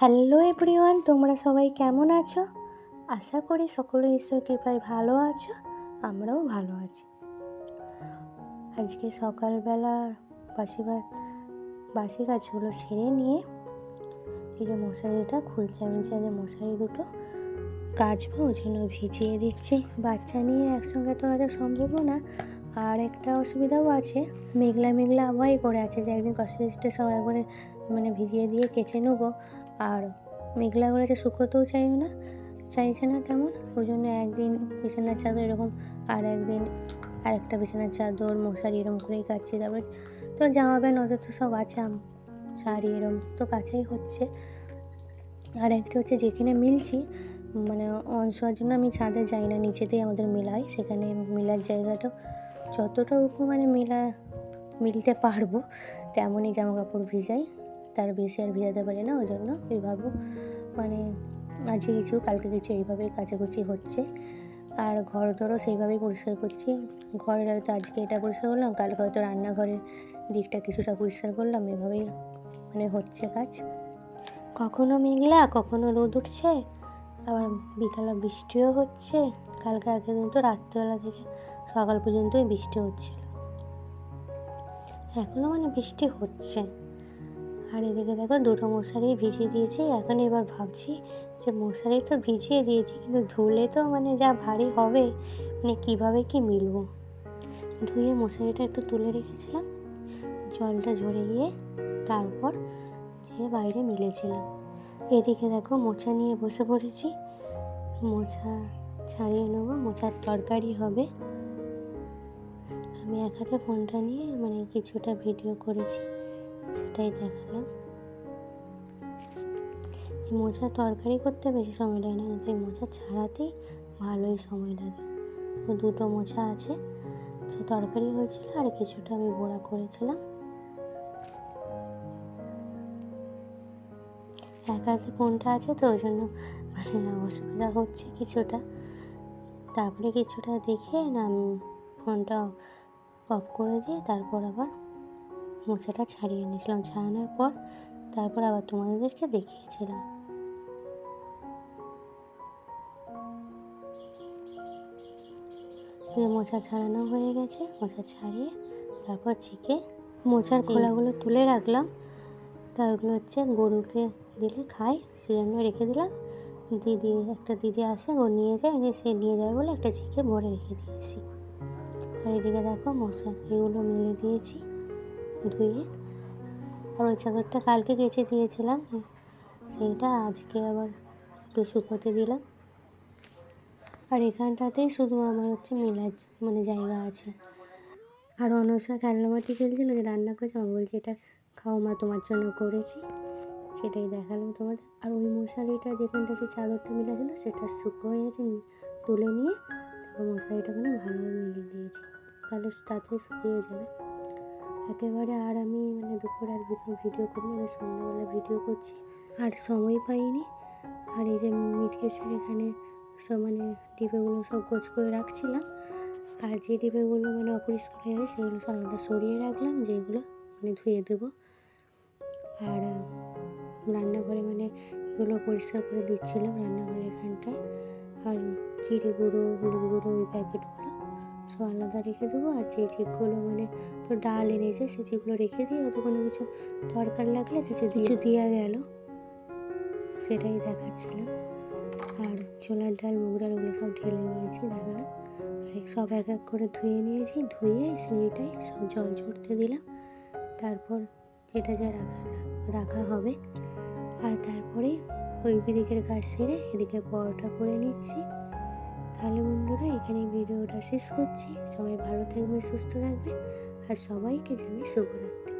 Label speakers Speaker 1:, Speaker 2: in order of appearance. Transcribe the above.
Speaker 1: Hello everyone, তোমরা সবাই কেমন আছো? আশা করি সকলে ঈশ্বর কৃপায় ভালো আছো, আমরাও ভালো আছি। আজকে সকালবেলা বাসি বাসি গাছগুলো সেরে নিয়ে এই যে মশারিটা খুলছে, আমি যে মশারি দুটো কাচবো, ওই জন্য ভিজিয়ে দিচ্ছি। বাচ্চা নিয়ে একসঙ্গে তো কাজা সম্ভব না, আর একটা অসুবিধাও আছে, মেঘলা মেঘলা আবহাওয়াই করে আছে, যে একদিন কসমেটিক্সটা সবাই করে মানে ভিজিয়ে দিয়ে কেচে নেব। আর মেঘলা করেছে শুকোতেও চাইও না, চাইছে না তেমন। ওই জন্য একদিন বিছানার চাদর এরকম, আর একদিন আর একটা বিছানার চাদর, মশারি এরকম করেই কাচ্ছি তারপরে তো জামা প্যান্ট ওদের তো সব আছে শাড়ি এরকম তো কাছাই হচ্ছে। আর একটা হচ্ছে যেখানে মিলছি মানে অনশোয়ার জন্য আমি ছাদে যাই না, নিচেতেই আমাদের মেলা হয় সেখানে মেলার জায়গাটা যতটা মানে মেলা, মিলতে পারব, তেমনই জামা কাপড় ভিজাই। তার বেশি আর ভিজাতে পারি না ওই জন্য এইভাবে মানে আজকে কিছু, কালকে কিছু এইভাবেই কাচাকুচি হচ্ছে। আর ঘর ধরো সেইভাবেই পরিষ্কার করছি। ঘরের হয়তো আজকে এটা পরিষ্কার করলাম, কালকে হয়তো রান্নাঘরের দিকটা কিছুটা পরিষ্কার করলাম, এভাবেই মানে হচ্ছে কাজ। কখনো মেঘলা, কখনো রোদ উঠছে, আবার বিকালে বৃষ্টিও হচ্ছে। কালকে আগের দিন তো রাত্রিবেলা থেকে সকাল পর্যন্তই বৃষ্টি হচ্ছিল। এখনও মানে বৃষ্টি হচ্ছে। আর এদিকে দেখো দুটো মশারি ভিজিয়ে দিয়েছি। এখন এবার ভাবছি যে মশারি তো ভিজিয়ে দিয়েছি, কিন্তু ধুলে তো মানে যা ভারী হবে মানে কীভাবে কি মিলবো? ধুয়ে মশারিটা একটু তুলে রেখেছিলাম, জলটা ঝরে গিয়ে তারপর যে বাইরে মিলেছিলাম। এদিকে দেখো মোচা নিয়ে বসে পড়েছি, মোচা ছাড়িয়ে নেব, মোচার তরকারি হবে। আমি এক হাতে ফোনটা নিয়ে মানে কিছুটা ভিডিও করেছি। সেটাই দেখালাম। এই মোচা তরকারি করতে বেশি সময় লাগে না, কিন্তু এই মোচা ছাড়াতেই ভালোই সময় লাগে। তো দুটো মোচা আছে, যে তরকারি হয়েছিল আর কিছুটা আমি বড়া করেছিলাম। এক হাতে ফোনটা আছে তো, ওই জন্য মানে অসুবিধা হচ্ছে কিছুটা। তারপরে কিছুটা দেখে না ফোনটা অফ করে দিয়ে তারপর আবার মোচাটা ছাড়িয়ে নিয়েছিলাম। ছাড়ানোর পর তারপর আবার তোমাদেরকে দেখিয়েছিলাম। মোচা ছাড়ানো হয়ে গেছে। মোচা ছাড়িয়ে তারপর ছিকে মোচার খোলাগুলো তুলে রাখলাম। তা ওগুলো হচ্ছে গরুকে দিলে খায় সেজন্য রেখে দিলাম। দিদি একটা দিদি আসে ও নিয়ে যায় যে সে নিয়ে যায় বলে একটা ছিকে ভরে রেখে দিয়েছি। আর এদিকে দেখো মশা এগুলো মিলে দিয়েছি। ধুয়ে আর ওই চাদরটা কালকে কেচে দিয়েছিলাম, সেইটা আজকে আবার একটু শুকোতে দিলাম। আর এখানটাতেই শুধু আমার হচ্ছে মেলাজ মানে জায়গা আছে। আর অনসা খেলনামাটি খেলছিল যে রান্না করেছে? আমার বলছে, এটা খাও মা, তোমার জন্য করেছি। সেটাই দেখালাম তোমাদের। আর ওই মশারিটা যেখানটা যে চাদরটা মিলা ছিল সেটা শুকো হয়ে গেছে তুলে নিয়ে তারপর মশারিটা ওখানে ভালোভাবে মিলিয়ে দিয়েছি। তাহলে তাড়াতাড়ি শুকিয়ে যাবে। একেবারে আর আমি মানে দুপুর আর ভিডিও ভিডিও করি মানে সন্ধ্যাবেলা ভিডিও করছি। আর সময় পাইনি। আর এই যে মিটকেসের এখানে সব মানে ডিবেগুলো সব গোছ করে রাখছিলাম। আর যে ডিবেগুলো মানে অপরিষ্কার হয়ে গেছে, সেগুলো সব আলাদা সরিয়ে রাখলাম, যেগুলো মানে ধুয়ে দেবো। আর রান্নাঘরে মানে এগুলো পরিষ্কার করে দিচ্ছিলাম রান্নাঘরের এখানটায়। আর জিরে গুঁড়ো, হলুদ গুঁড়ো ওই প্যাকেটগুলো সব আলাদা রেখে দেবো। আর যে যেগুলো মানে তো ডাল এনেছে সে যেগুলো রেখে দিয়ে হয়তো কোনো কিছু দরকার লাগলে কিছু কিছু দেওয়া গেল। সেটাই দেখাচ্ছিলাম। আর ছোলার ডাল মুগ ডাল ওগুলো সব ঢেলে নিয়েছি দেখালাম আর সব এক এক করে ধুয়ে নিয়েছি ধুয়ে সেইটাই সব জল ঝরতে দিলাম। তারপর যেটা যা রাখা রাখা হবে। আর তারপরে ওই দিকের কাজ সেরে এদিকে পরোটা করে নিচ্ছি। তাহলে বন্ধুরা, এখানে ভিডিওটা শেষ করছি। সবাই ভালো থাকবে সুস্থ থাকবে আর সবাইকে জানি শুভরাত্রি।